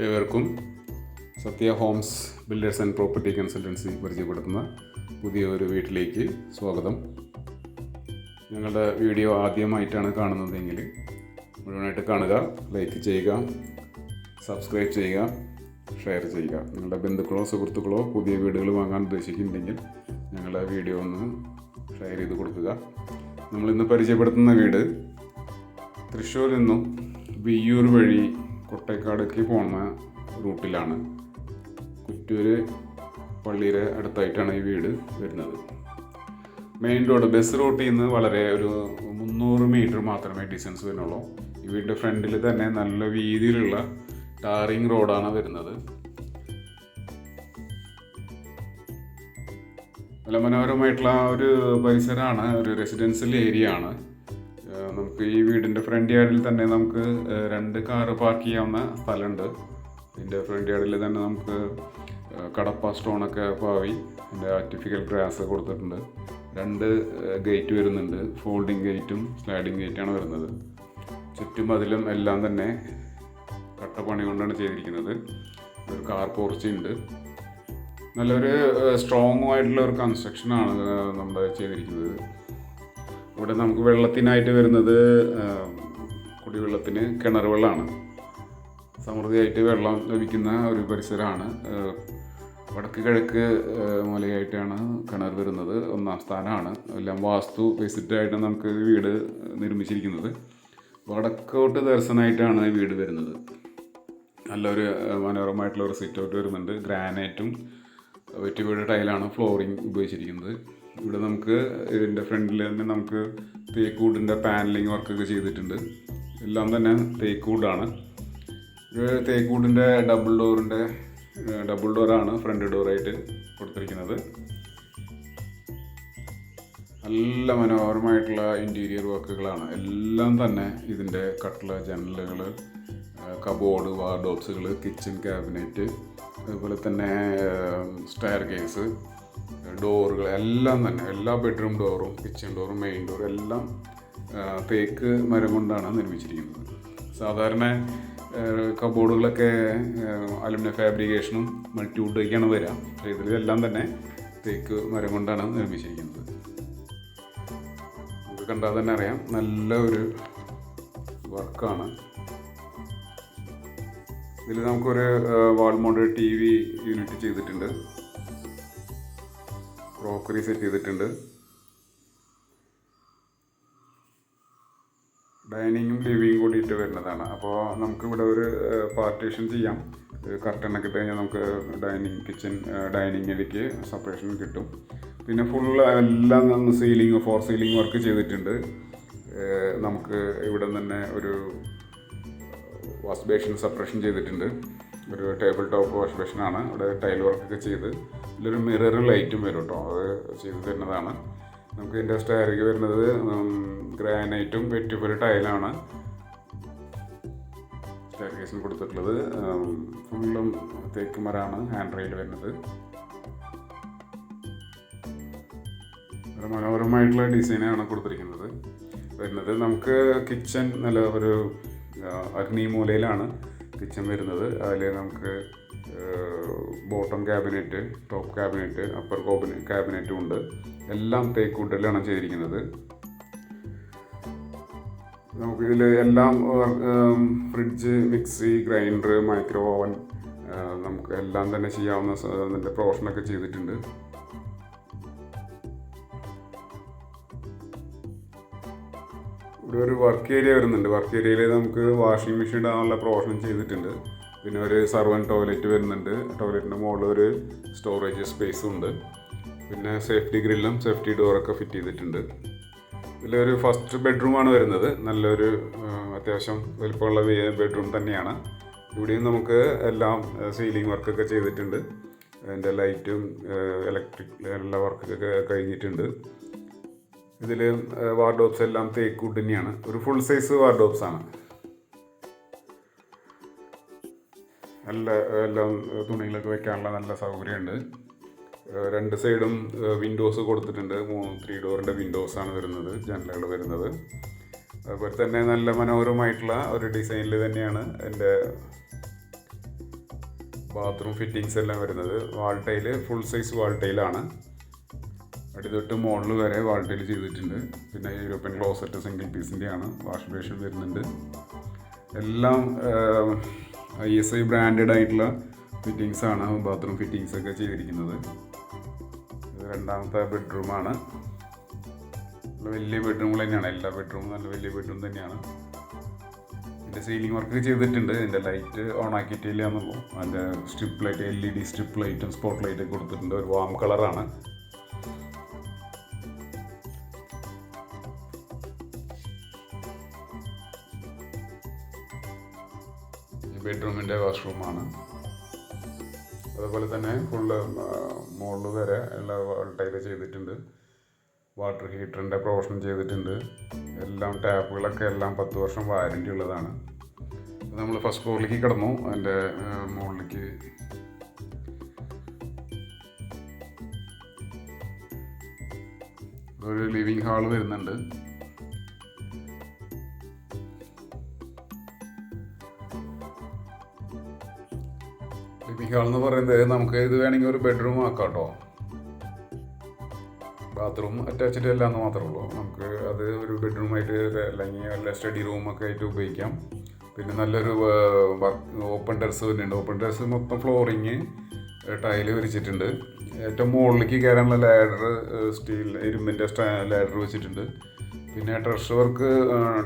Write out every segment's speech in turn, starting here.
ഏവർക്കും Satya homes builders and property consultancy പരിചയപ്പെടുത്തുന്ന പുതിയ ഒരു വീട്ടിലേക്ക് സ്വാഗതം. ഞങ്ങളുടെ വീഡിയോ ആദ്യമായിട്ടാണ് കാണുന്നതെങ്കിൽ മുഴുവനായിട്ട് കാണുക ലൈക്ക് ചെയ്യുക സബ്സ്ക്രൈബ് ചെയ്യുക ഷെയർ ചെയ്യുക. നിങ്ങളുടെ ബന്ധുക്കളോ സുഹൃത്തുക്കളോ പുതിയ വീടുകൾ വാങ്ങാൻ ഉദ്ദേശിക്കുന്നുണ്ടെങ്കിൽ ഞങ്ങളുടെ വീഡിയോ ഒന്ന് ഷെയർ ചെയ്ത് കൊടുക്കുക. നമ്മളിന്ന് പരിചയപ്പെടുത്തുന്ന വീട് തൃശ്ശൂരിൽ നിന്നും വിയ്യൂർ വഴി കൊട്ടേക്കാടേക്ക് പോകുന്ന റൂട്ടിലാണ്. കുറ്റൂര് പള്ളിയുടെ അടുത്തായിട്ടാണ് ഈ വീട് വരുന്നത്. മെയിൻ റോഡ് ബസ് റൂട്ടിൽ നിന്ന് വളരെ ഒരു മുന്നൂറ് മീറ്റർ മാത്രമേ ഡിസ്റ്റൻസ് വരുന്നുള്ളൂ. ഈ വീടിന്റെ ഫ്രണ്ടിൽ തന്നെ നല്ല വീതിയിലുള്ള ടാറിങ് റോഡാണ് വരുന്നത്. നല്ല മനോഹരമായിട്ടുള്ള ഒരു പരിസരമാണ് ഒരു റെസിഡൻഷ്യൽ ഏരിയ ആണ്. നമുക്ക് ഈ വീടിന്റെ ഫ്രണ്ട് യാർഡിൽ തന്നെ നമുക്ക് രണ്ട് കാറ് പാർക്ക് ചെയ്യാവുന്ന സ്ഥലമുണ്ട്. ഇതിന്റെ ഫ്രണ്ട് യാർഡിൽ തന്നെ നമുക്ക് കടപ്പ സ്റ്റോണൊക്കെ പാവി. അതിന്റെ ആർട്ടിഫിഷ്യൽ ഗ്രാസ് കൊടുത്തിട്ടുണ്ട്. രണ്ട് ഗേറ്റ് വരുന്നുണ്ട്. ഫോൾഡിങ് ഗേറ്റും സ്ലൈഡിങ് ഗേറ്റാണ് വരുന്നത്. ചുറ്റും അതിലും എല്ലാം തന്നെ കട്ടപ്പണി കൊണ്ടാണ് ചെയ്തിരിക്കുന്നത്. ഒരു കാർ പോർച്ച് ഉണ്ട്. നല്ലൊരു സ്ട്രോങ് ആയിട്ടുള്ള ഒരു കൺസ്ട്രക്ഷനാണ് നമ്മൾ ചെയ്തിരിക്കുന്നത്. ഇവിടെ നമുക്ക് വെള്ളത്തിനായിട്ട് വരുന്നത് കുടിവെള്ളത്തിന് കിണർ വെള്ളമാണ് സമൃദ്ധിയായിട്ട് വെള്ളം ലഭിക്കുന്ന ഒരു പരിസരമാണ്. വടക്ക് കിഴക്ക് മലയായിട്ടാണ് കിണർ വരുന്നത്. ഒന്നാം സ്ഥാനമാണ്. എല്ലാം വാസ്തു ബേസിഡായിട്ട് നമുക്ക് വീട് നിർമ്മിച്ചിരിക്കുന്നത്. വടക്കോട്ട് ദർശനമായിട്ടാണ് വീട് വരുന്നത്. നല്ലൊരു മനോഹരമായിട്ടുള്ള ഒരു സിറ്റ് ഔട്ട് വരുന്നുണ്ട്. ഗ്രാനൈറ്റും വെറ്റുവീട് ടൈലാണ് ഫ്ലോറിങ് ഉപയോഗിച്ചിരിക്കുന്നത്. ഇവിടെ നമുക്ക് ഇതിന്റെ ഫ്രണ്ടിൽ തന്നെ നമുക്ക് തേക്കൂടിന്റെ പാനലിങ് വർക്കൊക്കെ ചെയ്തിട്ടുണ്ട്. എല്ലാം തന്നെ തേക്കൂടാണ്. തേക്കൂടിന്റെ ഡബിൾ ഡോറിന്റെ ഡബിൾ ഡോറാണ് ഫ്രണ്ട് ഡോറായിട്ട് കൊടുത്തിരിക്കുന്നത്. നല്ല മനോഹരമായിട്ടുള്ള ഇന്റീരിയർ വർക്കുകളാണ് എല്ലാം തന്നെ ഇതിന്റെ കട്ടില ജനലുകൾ കബോർഡ് വാർഡോബ്സുകൾ കിച്ചൺ ക്യാബിനറ്റ് അതുപോലെ തന്നെ സ്റ്റയർ കേസ് ഡോറുകൾ എല്ലാം തന്നെ എല്ലാ ബെഡ്റൂം ഡോറും കിച്ചൺ ഡോറും മെയിൻ ഡോറും എല്ലാം തേക്ക് മരം കൊണ്ടാണ് നിർമ്മിച്ചിരിക്കുന്നത്. സാധാരണ കബോർഡുകളൊക്കെ അലുമിനിയം ഫാബ്രിക്കേഷനും മൾട്ടിവുഡൊക്കെയാണ് വരിക ഇതിലെല്ലാം തന്നെ തേക്ക് മരം കൊണ്ടാണ് നിർമ്മിച്ചിരിക്കുന്നത്. നമുക്ക് കണ്ടാൽ തന്നെ അറിയാം നല്ല ഒരു വർക്കാണ്. ഇതിൽ നമുക്കൊരു wall model T V unit ചെയ്തിട്ടുണ്ട്. ക്രോക്കറി സെറ്റ് ചെയ്തിട്ടുണ്ട്. ഡൈനിങ്ങും ലിവിങ്ങും കൂടിയിട്ട് വരുന്നതാണ്. അപ്പോൾ നമുക്കിവിടെ ഒരു പാർട്ടീഷൻ ചെയ്യാം. കർട്ടനൊക്കെ ഇട്ട് കഴിഞ്ഞാൽ നമുക്ക് ഡൈനിങ് കിച്ചൺ ഡൈനിങ്ങിലേക്ക് സെപ്പറേഷൻ കിട്ടും. പിന്നെ ഫുൾ എല്ലാം നമ്മൾ സീലിംഗ് ഫോർ സീലിംഗ് വർക്ക് ചെയ്തിട്ടുണ്ട്. നമുക്ക് ഇവിടെ തന്നെ ഒരു വാഷ് ബേഷൻ സെപ്പറേഷൻ ചെയ്തിട്ടുണ്ട്. ഒരു ടേബിൾ ടോപ്പ് വാഷ് മെഷീനാണ് ഇവിടെ ടൈൽ വർക്കൊക്കെ ചെയ്ത്. ഇതിലൊരു മിറർ ലൈറ്റും വരും കേട്ടോ അത് ചെയ്ത് തരുന്നതാണ്. നമുക്ക് ഇതിന്റെ സ്റ്റയറിക്ക് വരുന്നത് ഗ്രാനൈറ്റും വെറ്റിപ്പൊരു ടൈലാണ് സ്റ്റാർക്കേസിന് കൊടുത്തിട്ടുള്ളത്. ഫുള്ളും തേക്ക് മരമാണ് ഹാൻഡ് റെയിൽ വരുന്നത്. വളരെ മനോഹരമായിട്ടുള്ള ഡിസൈനാണ് കൊടുത്തിരിക്കുന്നത്. വരുന്നത് നമുക്ക് കിച്ചൺ നല്ല ഒരു അഗ്നി മൂലയിലാണ് കിച്ചൺ വരുന്നത്. അതിൽ നമുക്ക് bottom cabinet top cabinet upper കോബിന ക്യാബിനറ്റും ഉണ്ട്. എല്ലാം തേക്ക് വുഡിലാണ് ചെയ്തിരിക്കുന്നത്. നമുക്ക് ഇതിൽ എല്ലാം fridge mixie grinder micro oven നമുക്ക് എല്ലാം തന്നെ ചെയ്യാവുന്ന പ്രൊഫഷനൊക്കെ ചെയ്തിട്ടുണ്ട്. ഇവിടെ ഒരു വർക്ക് ഏരിയ വരുന്നുണ്ട്. വർക്ക് ഏരിയയിൽ നമുക്ക് വാഷിംഗ് മെഷീൻ ഇടാനുള്ള പ്രൊവിഷൻ ചെയ്തിട്ടുണ്ട്. പിന്നെ ഒരു സർവൻ ടോയ്ലറ്റ് വരുന്നുണ്ട്. ടോയ്ലറ്റിന്റെ മുകളിൽ ഒരു സ്റ്റോറേജ് സ്പേസും ഉണ്ട്. പിന്നെ സേഫ്റ്റി ഗ്രില്ലും സേഫ്റ്റി ഡോറൊക്കെ ഫിറ്റ് ചെയ്തിട്ടുണ്ട്. ഇതിലൊരു ഫസ്റ്റ് ബെഡ്റൂമാണ് വരുന്നത്. നല്ലൊരു അത്യാവശ്യം വലിപ്പമുള്ള ബെഡ്റൂം തന്നെയാണ്. ഇവിടെയും നമുക്ക് എല്ലാം സീലിംഗ് വർക്കൊക്കെ ചെയ്തിട്ടുണ്ട്. അതിന്റെ ലൈറ്റും ഇലക്ട്രിക് എല്ലാ വർക്കൊക്കെ കഴിഞ്ഞിട്ടുണ്ട്. ഇതിൽ വാർഡോബ്സ് എല്ലാം തേക്ക് വുഡ് തന്നെയാണ് ഒരു ഫുൾ സൈസ് വാർഡോബ്സ് ആണ്. നല്ല എല്ലാം തുണികളൊക്കെ വെക്കാനുള്ള നല്ല സൗകര്യമുണ്ട്. രണ്ട് സൈഡും വിൻഡോസ് കൊടുത്തിട്ടുണ്ട്. മൂന്ന് ത്രീ ഡോറിന്റെ വിൻഡോസ് ആണ് വരുന്നത് ജനലുകൾ വരുന്നത്. അതുപോലെ തന്നെ നല്ല മനോഹരമായിട്ടുള്ള ഒരു ഡിസൈനിൽ തന്നെയാണ് എന്റെ ബാത്റൂം ഫിറ്റിങ്സ് എല്ലാം വരുന്നത്. Wall tile full size wall ടൈലാണ് അടി മോഡൽ വരെ വാൾട്ടേൽ ചെയ്തിട്ടുണ്ട്. പിന്നെ യൂറോപ്യൻ ക്ലോസറ്റ് സിംഗിൾ പീസിന്റെയാണ് വാഷ് ബേഷൻ വരുന്നുണ്ട്. എല്ലാം ഐ എസ് ഐ ബ്രാൻഡഡ് ആയിട്ടുള്ള ഫിറ്റിങ്സ് ആണ്. ബാത്റൂം ഫിറ്റിങ്സ് ഒക്കെ ചെയ്തിരിക്കുന്നത്. ഇത് രണ്ടാമത്തെ ബെഡ്റൂമാണ് വലിയ ബെഡ്റൂമുകൾ തന്നെയാണ്. എല്ലാ ബെഡ്റൂമും നല്ല വലിയ ബെഡ്റൂം തന്നെയാണ്. എന്റെ സീലിംഗ് വർക്ക് ചെയ്തിട്ടുണ്ട്. എന്റെ ലൈറ്റ് ഓൺ ആക്കിയിട്ടില്ല എന്നുള്ളൂ. അതിന്റെ strip light L E D strip ലൈറ്റും സ്പോട്ട് ലൈറ്റും കൊടുത്തിട്ടുണ്ട്. ഒരു വാം കളറാണ് ബെഡ്റൂമിന്റെ വാഷ്റൂമാണ് അതുപോലെ തന്നെ ഫുള്ള് മുകളിൽ വരെ എല്ലാ ടൈൽ ചെയ്തിട്ടുണ്ട്. വാട്ടർ ഹീറ്ററിന്റെ പ്രൊവിഷൻ ചെയ്തിട്ടുണ്ട്. എല്ലാം ടാപ്പുകളൊക്കെ എല്ലാം പത്ത് വർഷം വാരന്റി ഉള്ളതാണ്. നമ്മൾ ഫസ്റ്റ് ഫ്ലോറിലേക്ക് കിടന്നു. അതിന്റെ മുകളിലേക്ക് ഒരു ലിവിങ് ഹാൾ വരുന്നുണ്ട്. ഹാൾ എന്ന് പറയുന്നത് നമുക്ക് ഇത് വേണമെങ്കിൽ ഒരു ബെഡ്റൂം ആക്കാം കേട്ടോ ബാത്റൂം അറ്റാച്ച്ഡ് അല്ല എന്ന് മാത്രമേ ഉള്ളൂ. നമുക്ക് അത് ഒരു ബെഡ്റൂമായിട്ട് അല്ലെങ്കിൽ വല്ല സ്റ്റഡി റൂമൊക്കെ ആയിട്ട് ഉപയോഗിക്കാം. പിന്നെ നല്ലൊരു ഓപ്പൺ ടെറസ് വരുന്നുണ്ട് ഓപ്പൺ ടെറസ് മൊത്തം ഫ്ലോറിങ് ടൈൽ വിരിച്ചിട്ടുണ്ട് ഏറ്റവും മുകളിലേക്ക് കയറാനുള്ള ലാഡർ സ്റ്റീൽ ഇരുമ്പിന്റെ ലാഡർ വെച്ചിട്ടുണ്ട്. പിന്നെ ഡ്രസ് വർക്ക്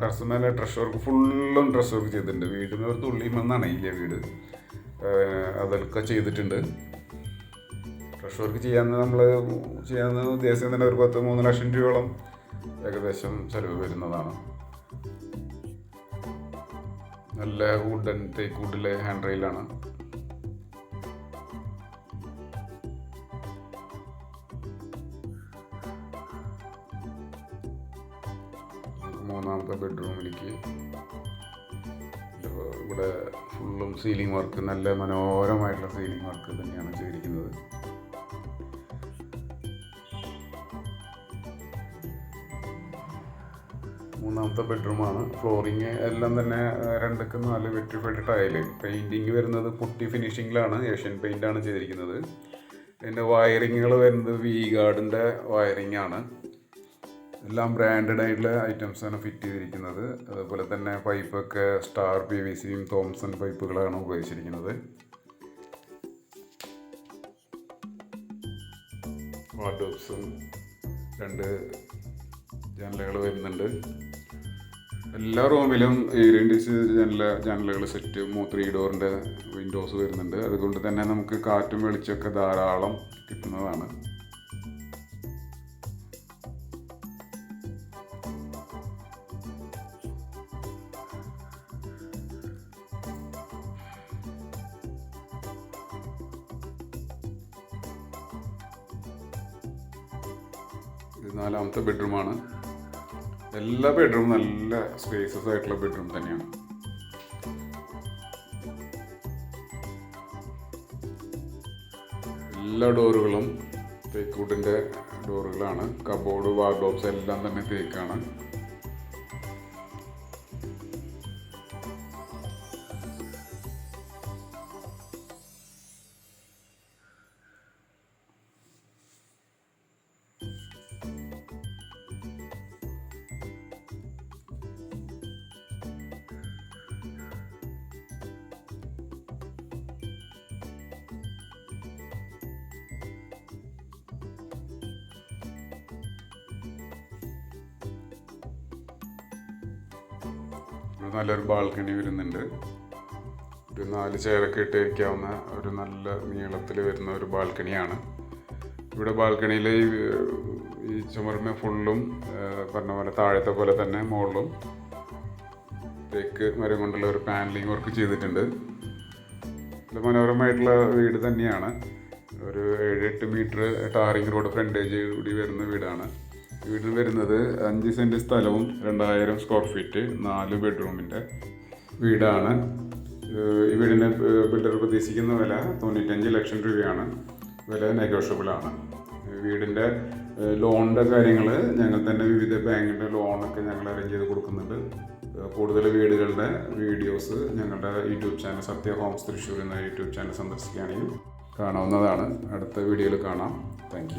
ടെറസ് മേലെ ഡ്രസ് വർക്ക് ഫുള്ളും ഡ്രസ് വർക്ക് ചെയ്തിട്ടുണ്ട്. വീടിന് ഒരു തുള്ളിയും ഇല്ല വീട്. അതൊക്കെ ചെയ്തിട്ടുണ്ട്. ഫ്രഷ് വർക്ക് ചെയ്യാൻ നമ്മൾ ചെയ്യാൻ ഉദ്ദേശിക്കുന്ന തന്നെ ഒരു പത്ത് മൂന്ന് ലക്ഷം രൂപയോളം ഏകദേശം ചിലവ് വരുന്നതാണ്. നല്ല വുഡൻ തേക്ക് വുഡിലെ ഹാൻഡ് റെയിലാണ്. സീലിംഗ് വർക്ക് നല്ല മനോഹരമായിട്ടുള്ള സീലിംഗ് വർക്ക് തന്നെയാണ് ചെയ്തിരിക്കുന്നത്. മൂന്നാമത്തെ ബെഡ്റൂമാണ് ഫ്ലോറിങ് എല്ലാം തന്നെ രണ്ടൊക്കെ നാല് വെട്ടിഫൈഡ് ടൈൽ പെയിന്റിങ് വരുന്നത് പുട്ടി ഫിനിഷിങ്ങിലാണ് ഏഷ്യൻ പെയിന്റാണ് ചെയ്തിരിക്കുന്നത്. പിന്നെ വയറിങ്ങുകൾ വരുന്നത് വി ഗാർഡിന്റെ വയറിംഗ് ആണ്. എല്ലാം ബ്രാൻഡഡ് ആയിട്ടുള്ള ഐറ്റംസ് ആണ് ഫിറ്റ് ചെയ്തിരിക്കുന്നത്. അതുപോലെ തന്നെ പൈപ്പൊക്കെ സ്റ്റാർ പി വി സിയും തോംസൺ പൈപ്പുകളാണ് ഉപയോഗിച്ചിരിക്കുന്നത്. വാട്ടോപ്സും രണ്ട് ജനലുകൾ വരുന്നുണ്ട്. എല്ലാ റൂമിലും ഏരിയൻഡിസ് ജനല ജനലുകൾ സെറ്റ് ത്രീ ഡോറിന്റെ വിൻഡോസ് വരുന്നുണ്ട്. അതുകൊണ്ട് തന്നെ നമുക്ക് കാറ്റും വെളിച്ചമൊക്കെ ധാരാളം കിട്ടുന്നതാണ്. നാലാമത്തെ ബെഡ്റൂമാണ്. എല്ലാ ബെഡ്റൂം നല്ല സ്പേസസ് ആയിട്ടുള്ള ബെഡ്റൂം തന്നെയാണ്. എല്ലാ ഡോറുകളും തേക്ക് ഡോറുകളാണ്. കബോർഡ് വാർഡ്രോബ്സ് എല്ലാം തന്നെ തേക്കാണ്. നല്ലൊരു ബാൽക്കണി വരുന്നുണ്ട്. ഒരു നാല് ചെയറൊക്കെ ഇട്ടിരിക്കാവുന്ന ഒരു നല്ല നീളത്തിൽ വരുന്ന ഒരു ബാൽക്കണിയാണ്. ഇവിടെ ബാൽക്കണിയിൽ ഈ ചുമർമ ഫുള്ളും പറഞ്ഞ പോലെ താഴത്തെ പോലെ തന്നെ മുകളിലും തേക്ക് മരം കൊണ്ടുള്ള ഒരു പാനലിംഗ് വർക്ക് ചെയ്തിട്ടുണ്ട്. നല്ല മനോഹരമായിട്ടുള്ള വീട് തന്നെയാണ്. ഒരു ഏഴ് എട്ട് മീറ്റർ ടാറിങ് റോഡ് ഫ്രണ്ടേജ് കൂടി വരുന്ന വീടാണ്. വീട് വരുന്നത് അഞ്ച് സെന്റ് സ്ഥലവും രണ്ടായിരം സ്ക്വയർ ഫീറ്റ് നാല് ബെഡ്റൂമിന്റെ വീടാണ്. ഈ വീടിന്റെ ബിൽഡർ പ്രതീക്ഷിക്കുന്ന വില തൊണ്ണൂറ്റഞ്ച് ലക്ഷം രൂപയാണ്. വില നെഗോഷ്യബിളാണ് വീടിന്റെ ലോണിന്റെ കാര്യങ്ങൾ ഞങ്ങൾ തന്നെ വിവിധ ബാങ്കിന്റെ ലോണൊക്കെ ഞങ്ങൾ അറേഞ്ച് ചെയ്ത് കൊടുക്കുന്നുണ്ട്. കൂടുതൽ വീടുകളുടെ വീഡിയോസ് ഞങ്ങളുടെ YouTube channel Satya homes Thrissur എന്ന യൂട്യൂബ് ചാനൽ സന്ദർശിക്കുകയാണെങ്കിൽ കാണാവുന്നതാണ്. അടുത്ത വീഡിയോയിൽ കാണാം. താങ്ക്